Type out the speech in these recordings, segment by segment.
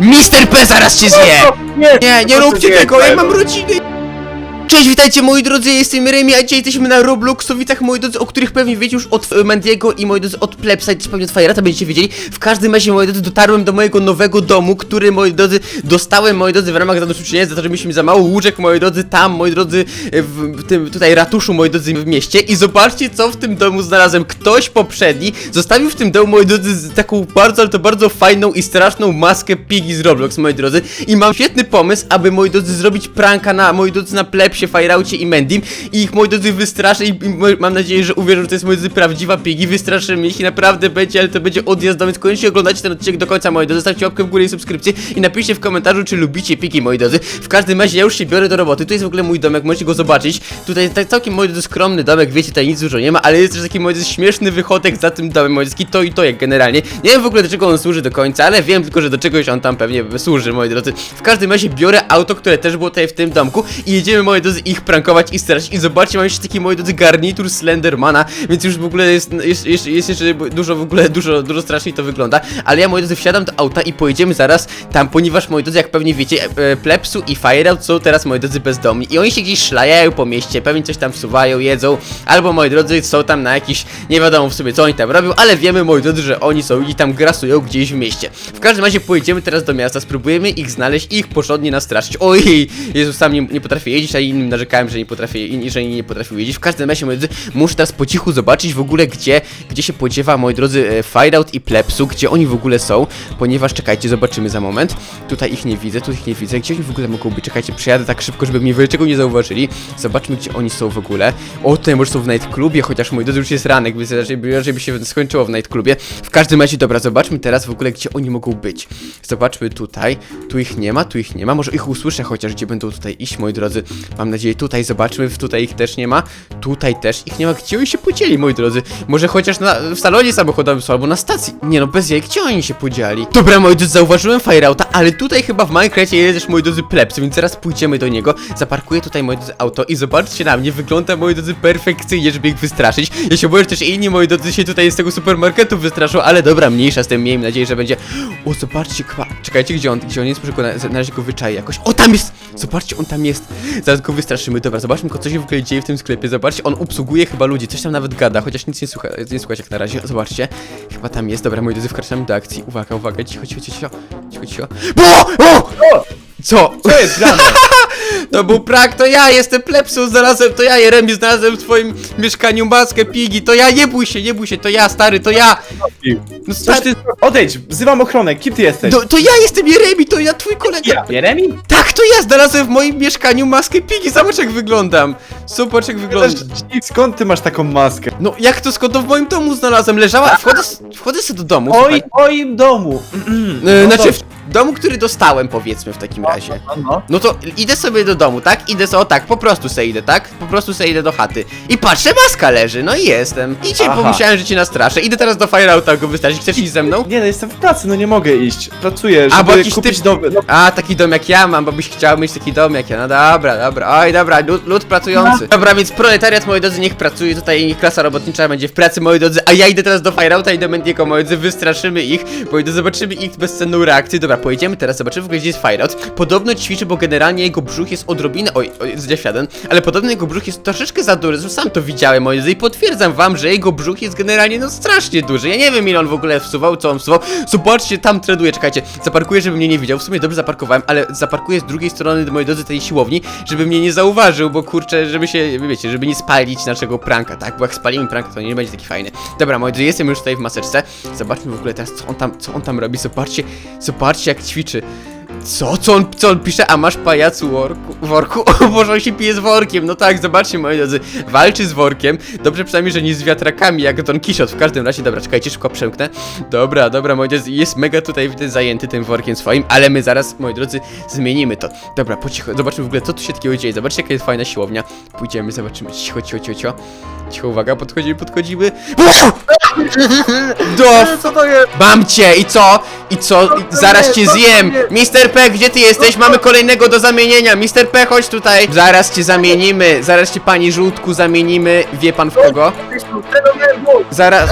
Mister P zaraz cię zje! Nie, Nie, nie róbcie tego, ja mam rodzinę! Cześć, witajcie moi drodzy, jestem Remi, a dzisiaj jesteśmy na Robloxowicach, moi drodzy, o których pewnie wiecie już od e, Mendiego i moi drodzy od Plebsa i też pewnie od Firata będziecie wiedzieli. W każdym razie, moi drodzy, dotarłem do mojego nowego domu, który, moi drodzy, dostałem, moi drodzy, w ramach zadośćuczynienia za to, że mieliśmy za mało łóżek, moi drodzy, tam, moi drodzy, e, w, tym tutaj ratuszu, moi drodzy, w mieście i zobaczcie, co w tym domu znalazłem. Ktoś poprzedni zostawił w tym domu, moi drodzy, taką bardzo, ale to bardzo fajną i straszną maskę Piggy z Roblox, moi drodzy, i mam świetny pomysł, aby, moi drodzy, zrobić pranka na, moi drodzy, na Plepsie, Firaucie i Mendim i ich, moi drodzy, wystraszę i, mam nadzieję, że uwierzą, że to jest, moi drodzy, prawdziwa Piggy, wystraszymy ich i naprawdę będzie, ale to będzie odjazd, więc koniecznie oglądajcie ten odcinek do końca, moi drodzy, zostawcie łapkę w górę i subskrypcję i napiszcie w komentarzu, czy lubicie Piggy, moi drodzy. W każdym razie, ja już się biorę do roboty, tu jest w ogóle mój domek, możecie go zobaczyć, tutaj jest tak całkiem, moi drodzy, skromny domek, wiecie, tutaj nic dużo nie ma, ale jest też taki, moi drodzy, śmieszny wychodek za tym domem, moi drodzy, to i to jak generalnie. Nie wiem w ogóle, do czego on służy do końca, ale wiem tylko, że do czegoś on tam pewnie służy, moi drodzy. W każdym razie biorę auto, które też było tutaj w tym domku i jedziemy, moi ich prankować i straszyć. I zobaczcie, mam jeszcze taki, moi drodzy, garnitur Slendermana, więc już w ogóle jest, jest, jest, jest jeszcze dużo, w ogóle, dużo, dużo straszniej to wygląda. Ale ja, moi drodzy, wsiadam do auta i pojedziemy zaraz tam, ponieważ, moi drodzy, jak pewnie wiecie, e, e, Plepsu i Fireout są teraz, moi drodzy, bezdomni. I oni się gdzieś szlajają po mieście, pewnie coś tam wsuwają, jedzą, albo, moi drodzy, są tam na jakiś, nie wiadomo w sumie, co oni tam robią, ale wiemy, moi drodzy, że oni są i tam grasują gdzieś w mieście. W każdym razie pojedziemy teraz do miasta, spróbujemy ich znaleźć i ich porządnie nastraszyć. Oj, Jezus, sam nie, nie potrafię jeździć, a innym narzekałem, że nie potrafię, inni, że inni nie potrafią jeździć. W każdym razie, moi drodzy, muszę teraz po cichu zobaczyć w ogóle, gdzie, gdzie się podziewa, moi drodzy, e, Fireout i Plepsu, gdzie oni w ogóle są, ponieważ, czekajcie, zobaczymy za moment. Tutaj ich nie widzę, tu ich nie widzę, gdzie oni w ogóle mogą być, czekajcie, przejadę tak szybko, żeby mnie czego nie zauważyli. Zobaczmy, gdzie oni są w ogóle. O, tutaj może są w nightclubie, chociaż moi drodzy, już jest ranek, więc raczej, raczej by się skończyło w nightclubie. W każdym razie, dobra, zobaczmy teraz w ogóle, gdzie oni mogą być. Zobaczmy tutaj, tu ich nie ma, tu ich nie ma, może ich usłyszę chociaż, gdzie będą tutaj iść, moi drodzy. Mam nadzieję, tutaj zobaczmy, tutaj ich też nie ma, tutaj też ich nie ma, gdzie oni się podzieli, moi drodzy. Może chociaż na, w salonie samochodowym są, albo na stacji. Nie no, bez jaj, gdzie oni się podzieli? Dobra, moi drodzy, zauważyłem Fireouta, ale tutaj chyba w Minecrafcie jest też, moi drodzy, plebs, więc zaraz pójdziemy do niego, zaparkuję tutaj, moi drodzy, auto i zobaczcie na mnie, wygląda, moi drodzy, perfekcyjnie, żeby ich wystraszyć. Ja się boję, że też inni, moi drodzy, się tutaj z tego supermarketu wystraszą, ale dobra, mniejsza z tym, miejmy nadzieję, że będzie... O, zobaczcie, kwa... czekajcie, gdzie on, gdzie on jest, muszę go na, na razie go jakoś. O, tam jest! Zobaczcie, on tam jest. Zaraz go wystraszymy, dobra, zobaczmy, co się w ogóle dzieje w tym sklepie, zobaczcie, on obsługuje chyba ludzi, coś tam nawet gada, chociaż nic nie słucha, nie słuchać jak na razie, zobaczcie. Chyba tam jest, dobra, moi drodzy, wkraczamy do akcji, uwaga, uwaga, cicho, cicho, cicho, cicho, cicho. Bo! O! Co? Co jest grane? To był prak, to ja jestem plepsu, znalazłem, to ja Jeremi, znalazłem w twoim mieszkaniu maskę pigi, to ja, nie bój się, nie bój się, to ja, stary, to ja! No Coś stary, ty... Odejdź, wzywam ochronę, kim ty jesteś? to, to ja jestem Jeremi, to ja twój kolega. Ja. Jeremi? Tak, to ja znalazłem w moim mieszkaniu maskę pigi, zobacz jak wyglądam. Zobacz jak wyglądam. Skąd ty masz taką maskę? No jak to skąd to w moim domu znalazłem, leżała, wchodzę, s- wchodzę sobie do domu. Oj, słuchaj. w moim domu. E, no znaczy w domu, który dostałem powiedzmy w takim razie. No, no. No to idę sobie do domu, tak? Idę sobie, o tak, po prostu se idę, tak? Po prostu se idę do chaty. I patrzę, maska leży, no i jestem. I dzisiaj Aha. pomyślałem, że cię nastraszę. Idę teraz do Fireouta go wystraszyć. Chcesz iść ze mną? Nie, no jestem w pracy, no nie mogę iść. Pracuję, A, bo żeby jakiś kupić typ- nowy... No, A, taki dom jak ja mam, bo byś chciał mieć taki dom jak ja. No dobra, dobra. Oj, dobra, lud, lud pracujący. Dobra, więc proletariat, moi drodzy, niech pracuje tutaj, niech klasa robotnicza będzie w pracy, moi drodzy. A ja idę teraz do Fireouta i do Mendiego, moi drodzy, wystraszymy ich, moi drodzy, zobaczymy ich bezcenną reakcję. Dobra, pojedziemy teraz, zobaczymy w ogóle, gdzie jest Fireout. Podobno ćwiczy, bo generalnie jego brzuch jest odrobinę, oj, oj ale podobno jego brzuch jest troszeczkę za duży, zresztą sam to widziałem, moi i potwierdzam wam, że jego brzuch jest generalnie, no, strasznie duży. Ja nie wiem, ile on w ogóle wsuwał, co on wsuwał. Zobaczcie, tam traduje, czekajcie, zaparkuję, żeby mnie nie widział. W sumie dobrze zaparkowałem, ale zaparkuję z drugiej strony, moi drodzy, tej siłowni, żeby mnie nie zauważył, bo kurczę, żeby się, wiecie, żeby nie spalić naszego pranka, tak? Bo jak spalimy pranka, to nie będzie taki fajny. Dobra, moi drodzy, jestem już tutaj w maseczce. Zobaczmy w ogóle teraz, co on tam, co on tam robi. Zobaczcie, zobaczcie, jak ćwiczy. Co? Co on, co on pisze? A masz pajacu worku, worku? O Boże, on się pije z workiem. No tak, zobaczcie, moi drodzy. Walczy z workiem. Dobrze przynajmniej, że nie z wiatrakami, jak Don Quixote. W każdym razie, dobra, czekajcie, szybko przemknę. Dobra, dobra, moi drodzy, jest mega tutaj zajęty tym workiem swoim, ale my zaraz, moi drodzy, zmienimy to. Dobra, po cicho, zobaczmy w ogóle, co tu się takiego dzieje. Zobaczcie, jaka jest fajna siłownia. Pójdziemy, zobaczymy. Cicho, cicho, cicho, cicho. Cicho, uwaga, podchodzimy, podchodzimy. Do co to jest? Mam cię i co? I co? I zaraz cię zjem! Mister P, gdzie ty jesteś? Mamy kolejnego do zamienienia. Mr. P, chodź tutaj. Zaraz cię zamienimy. Zaraz cię pani żółtku zamienimy. Wie pan w kogo? Zaraz.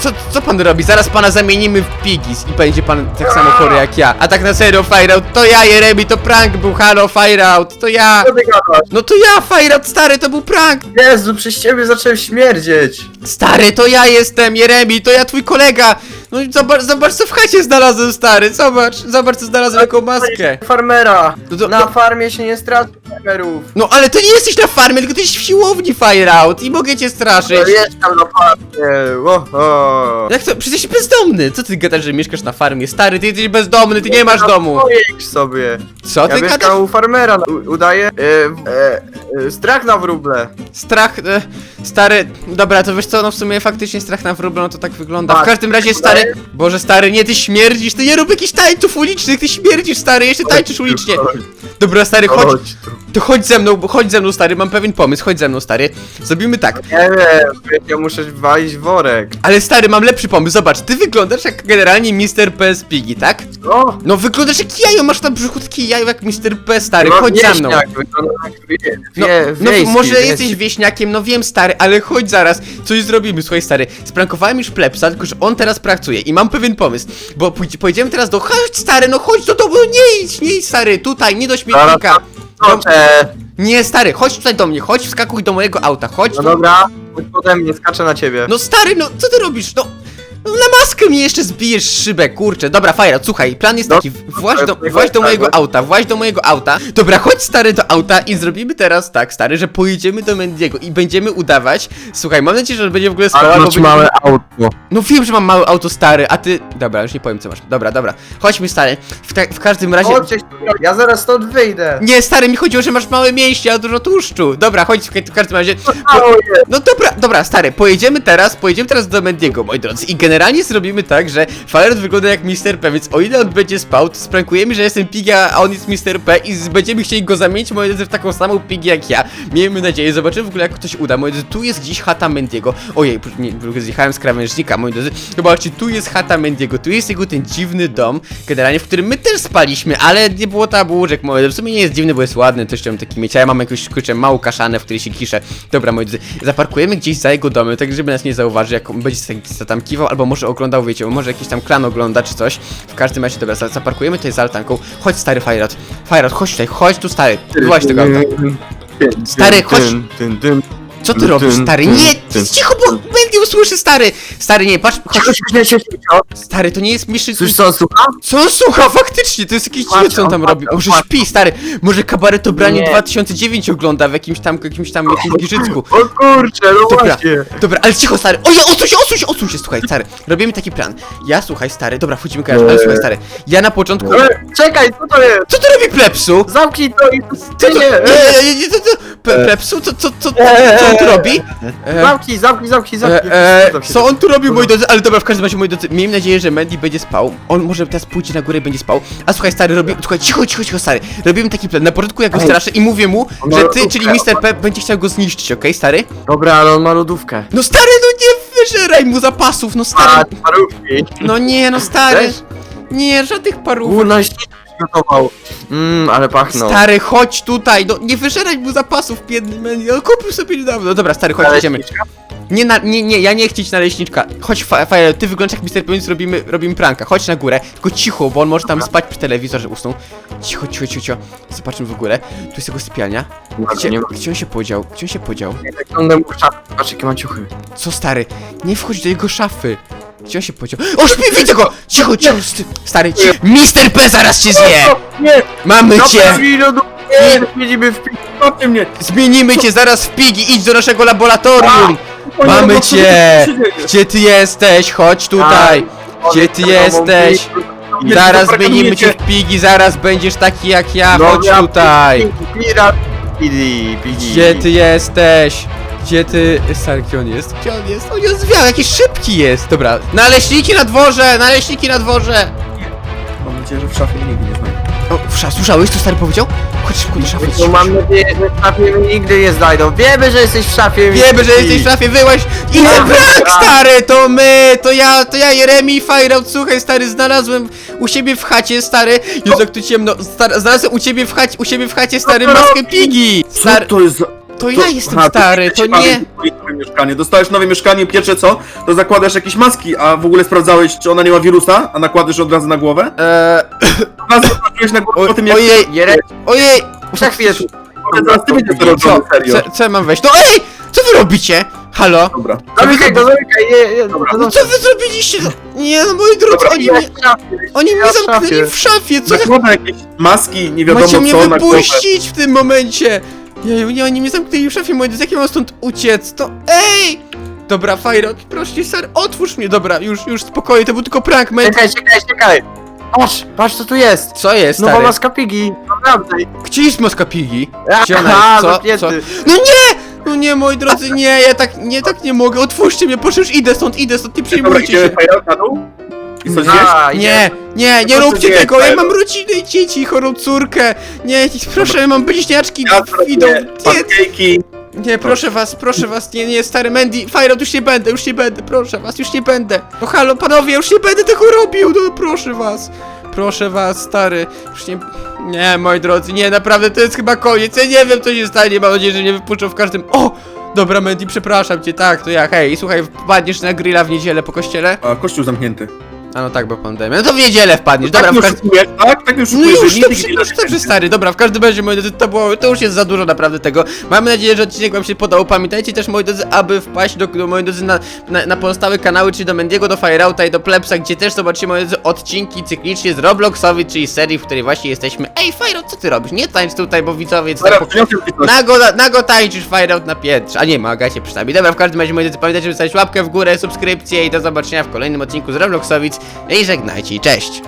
Co, co pan robi? Zaraz pana zamienimy w Pigis i będzie pan tak samo chory jak ja. A tak na serio, Fireout, to ja, Jeremi, to prank był, halo, Fireout, to ja. Co ty gadasz? No to ja, Fireout, stary, to był prank. Jezu, przez ciebie zacząłem śmierdzieć. Stary, to ja jestem, Jeremi, to ja twój kolega. No i zobacz, zobacz co w chacie znalazłem, stary, zobacz, zobacz co znalazłem jaką maskę. Farmera. No to- Na farmie się nie straszy farmerów. No ale to nie jesteś na farmie, tylko ty jesteś w siłowni, Fireout, i mogę cię straszyć. No jest tam na farmie. Oho. Jak to? Przecież jesteś bezdomny. Co ty gadasz, że mieszkasz na farmie? Stary, ty jesteś bezdomny, ty nie masz domu. Pojedź sobie. Co Ja ty gadasz? mieszkam u farmera. U, udaję e, e, e, strach na wróble. Strach, e, stary, dobra, to wiesz co, no w sumie faktycznie strach na wróble, no to tak wygląda. W Tak. każdym razie, stary, Boże, stary, nie, ty śmierdzisz, ty nie rób jakichś tańców ulicznych, ty śmierdzisz, stary, jeszcze tańczysz ulicznie. Dobra, stary, chodź, Chodź tu. To chodź ze mną, bo- chodź ze mną, stary, mam pewien pomysł, chodź ze mną, stary. Zrobimy tak, Nie wiem, ja muszę walić worek. ale stary, mam lepszy pomysł, zobacz, ty wyglądasz jak generalnie Mr. PS Piggy, tak? O! No wyglądasz jak jajo, masz na brzuchu takie jajo jak Mr. P, stary, no, chodź za mną. wieśniak, wygląda jak wie, No, wie, no wiejski, może jesteś wieśniakiem, no wiem stary, ale chodź zaraz, coś zrobimy, słuchaj stary, sprankowałem już plepsa, tylko że on teraz pracuje i mam pewien pomysł, bo pójdź, pojedziemy teraz do, chodź stary, no chodź do domu, no nie idź, nie idź stary, tutaj, nie do śmietnika, no, Skoczę. nie stary, chodź tutaj do mnie, chodź, wskakuj do mojego auta, chodź, No no, dobra, chodź pode mnie, skaczę na ciebie. no stary, no co ty robisz, no, no na maskę mi jeszcze zbijesz szybę, kurczę, dobra, Fajra, słuchaj, plan jest No, taki, właź do, właź do tak, mojego tak. auta, właź do mojego auta, dobra, chodź stary do auta i zrobimy teraz tak, stary, że pojedziemy do Mendiego i będziemy udawać, słuchaj, mam nadzieję, że będzie w ogóle sprawa, bo będzie- auto. no wiem, że mam małe auto stary, a ty, dobra, już nie powiem co masz, dobra, dobra, chodźmy stary, w, ta... w każdym razie... Chodź, ja zaraz stąd wyjdę. Nie, stary, mi chodziło, że masz małe mięśnie, a dużo tłuszczu. Dobra, chodź, w w każdym razie. Mało jest. No dobra, dobra, stary, pojedziemy teraz, pojedziemy teraz do Mendiego, moi drodzy. I generalnie zrobimy tak, że Firewood wygląda jak Mr. P, więc o ile on będzie spał, to sprankujemy, że jestem Pigia, a on jest Mr. P i będziemy chcieli go zamienić, moi drodzy, w taką samą Pigię jak ja. Miejmy nadzieję, zobaczymy w ogóle jak to się uda, moi drodzy. Tu jest gdzieś chata Mendiego. Ojej, nie, zjechałem z krawężnika, moi drodzy. Zobaczcie, tu jest chata Mendiego, tu jest jego ten dziwny dom, generalnie, w którym my też spaliśmy, ale nie było tam łóżek, moi drodzy. W sumie nie jest dziwny, bo jest ładny, też chciałem taki mieć, ja mam jakąś, kurczę, małą kaszanę, w której się kiszę. Dobra, moi drodzy, zaparkujemy gdzieś za jego domem, tak żeby nas nie zauważył, jak on będzie tam kiwał, albo może oglądał, wiecie, może jakiś tam klan ogląda, czy coś. W każdym razie, dobra, za- zaparkujemy tutaj za altanką. Chodź, stary Fajrat. Fajrat, chodź tutaj, chodź tu, stary. Wyłaź tego auta. Stary, chodź. Co ty robisz, stary? Nie, cicho, bo będzie usłyszy, stary. Stary, nie, patrz, chodź. Stary, to nie jest Mission Słyszysz co on słucha? Co on słucha? Faktycznie, to jest jakiś dziwne, co on tam robi. Może śpi, stary. Może kabaret Branie Nie. 2009 ogląda w jakimś tam, jakimś tam, jakimś giżycku. O kurczę, no Dobra, właśnie. dobra, ale cicho, stary. O ja, odsuń się, odsuń się, odsuń się, słuchaj, stary. Robimy taki plan. Ja, słuchaj, stary, dobra, wchodzimy kojarz, ale Nie. słuchaj, stary. Ja na początku... Czekaj, co to jest? Co ty robi plepsu? Zamknij to i Co to, nie. nie, e, nie, nie, nie, to, Pe- plepsu? Co, co, co, co, Eee. co on tu robi? E, Zamknij, zamknij, zamknij, E, zamknij. e, Zamknij. co on tu robił, moi drodzy? Ale dobra, w każdym razie, moi drodzy, miejmy nadzieję, że Mandy będzie spał. On może teraz pójdzie na górę i będzie spał. A słuchaj, stary, robi... Słuchaj, cicho, cicho, cicho, stary. Robimy taki plan. Na początku ja go Ej. straszę i mówię mu, On ma że ty, lodówkę. czyli Mr. P, będzie chciał go zniszczyć, okej, stary? Dobra, ale on ma lodówkę. No stary, no nie wyżeraj mu zapasów, no A, stary. parówki. No nie, no stary. Też? Nie, żadnych parów. U, na śnieg przygotował. Mmm, ale pachną. Stary, chodź tutaj, no nie wyżeraj mu zapasów, biedny Mandy. On kupił sobie niedawno. No dobra, stary, chodź, idziemy. Nie, na, nie, nie, ja nie chcę iść na leśniczka. Chodź, fa- Fire, ty wyglądasz jak Mr. P, robimy, robimy pranka. Chodź na górę, tylko cicho, bo on może tam spać przy telewizorze, usnął. Cicho, cicho, cicho, cicho. Zobaczmy w ogóle. Tu jest jego sypialnia. Gdzie, Nie gdzie on się podział? Gdzie on się podział? wyglądam w szafie. Patrz, jakie ma ciuchy. Co stary? Nie wchodź do jego szafy. Gdzie on się podział? O, śpi, widzę go! Cicho, cicho, sty- stary, cicho. Mr. P zaraz cię zje! Nie! Mamy cię! Nie, w pi... Mnie! Zmienimy cię zaraz w pigi, idź do naszego laboratorium! Mamy cię! Gdzie ty jesteś? Chodź tutaj! Gdzie ty jesteś? Zaraz zmienimy cię w pigi, zaraz będziesz taki jak ja, chodź tutaj! Pirat! Pidi, pidi. Gdzie ty jesteś? Gdzie ty... Stary, gdzie on jest? Gdzie on jest? On jest zwiał, jakiś szybki jest! Dobra, naleśniki na dworze! Naleśniki na dworze! Mamy nadzieję, że w szafie nigdy nie znajdę. O, w szaf, słyszałeś, co stary powiedział? Chodź szybko do szafy. No mam nadzieję, że w szafie mnie nigdy nie znajdą. Wiemy, że jesteś w szafie Wiemy, że jesteś w szafie, wyłaź i prank, a. stary, to my, to ja, to ja, Jeremi i Fajraut, słuchaj, stary, znalazłem u siebie w chacie, stary, Jezu, jak tu ciemno, stary, znalazłem u ciebie w chacie, u siebie w chacie, stary, to maskę? Pigi, Co stary, to jest za... to ja jestem Aha, stary, to nie, Nowe mieszkanie. Dostałeś nowe mieszkanie, pierwsze co? To zakładasz jakieś maski, a w ogóle sprawdzałeś, czy ona nie ma wirusa, a nakładasz od razu na głowę? eee, zobaczyłeś na głowę o, po tym, jak... ojej, ojej, chwilę tu. Zaraz ty będziesz to robił, co, serio. co, co ja mam wejść, no ej, co wy robicie, halo, Dobra. Zamykaj go, zamykaj, nie, nie, Dobra. no, no co wy zrobiliście, no, nie, no moi drodzy, Dobra, oni ja mnie, oni mnie ja w zamknęli szafie. w szafie, co za Zakłada jakieś maski, nie wiadomo Macie mnie co, na głowę. wypuścić w tym momencie! Jeju, nie, oni mnie zamknęli w szafie drodzy, jak ja mam stąd uciec, to ej! Dobra, Fajrot, proszę cię, stary, otwórz mnie, dobra, już, już, spokojnie, to był tylko prank, man. Czekaj, czekaj, czekaj. Patrz, patrz co tu jest. Co jest, Nowa stary? maska Pigi, naprawdę. Gdzie jest maska Pigi? Gdzie ona Aha, jest? Co? Co? No nie! No nie, moi drodzy, nie, ja tak, nie, tak nie mogę, otwórzcie mnie, proszę, już idę stąd, idę stąd, nie Dobra, przejmujcie idziemy się. na dół? I wiesz? A, Nie, nie, nie róbcie tego, ja mam rodzinę i dzieci, chorą córkę. Nie, proszę, ja mam bliźniaczki, Ja idą, nie. Nie, proszę was, proszę was, nie, nie, stary Mandy, Fajrod, już nie będę, już nie będę, proszę was, już nie będę. No halo, panowie, już nie będę tego robił, no proszę was. Proszę was, stary, już nie... Nie, moi drodzy, nie, naprawdę, to jest chyba koniec, ja nie wiem, co się stanie, mam nadzieję, że mnie wypuszczą w każdym... O! Dobra, Mandy, przepraszam cię, tak, to ja, hej, słuchaj, wpadniesz na grilla w niedzielę po kościele? A, kościół zamknięty. A no tak, bo pandemia, no to w niedzielę wpadniesz, dobra, tak w każdym... oszukujesz, tak? Tak mnie No już dobrze, nie już dobrze stary, dobra, w każdym razie moi drodzy, to było, to już jest za dużo naprawdę tego. Mamy nadzieję, że odcinek wam się podobał. Pamiętajcie też moi drodzy, aby wpaść do, do moi drodzy na, na, na pozostałe kanały, czyli do Mendiego, do Fireouta i do Plebsa, gdzie też zobaczycie moi drodzy odcinki cyklicznie z Robloxowi, czyli serii, w której właśnie jesteśmy. Ej, Fireout, co ty robisz? Nie tańcz tutaj, bo widzowie co Dobra, tak ci coś. Nago, nago tańczysz Fireout na piętrze, a nie ma, gacie przynajmniej. Dobra, w każdym razie moi drodzy, pamiętajcie, żeby zostawić łapkę w górę, subskrypcję i do zobaczenia w kolejnym odcinku z Robloxowic. I żegnajcie cześć!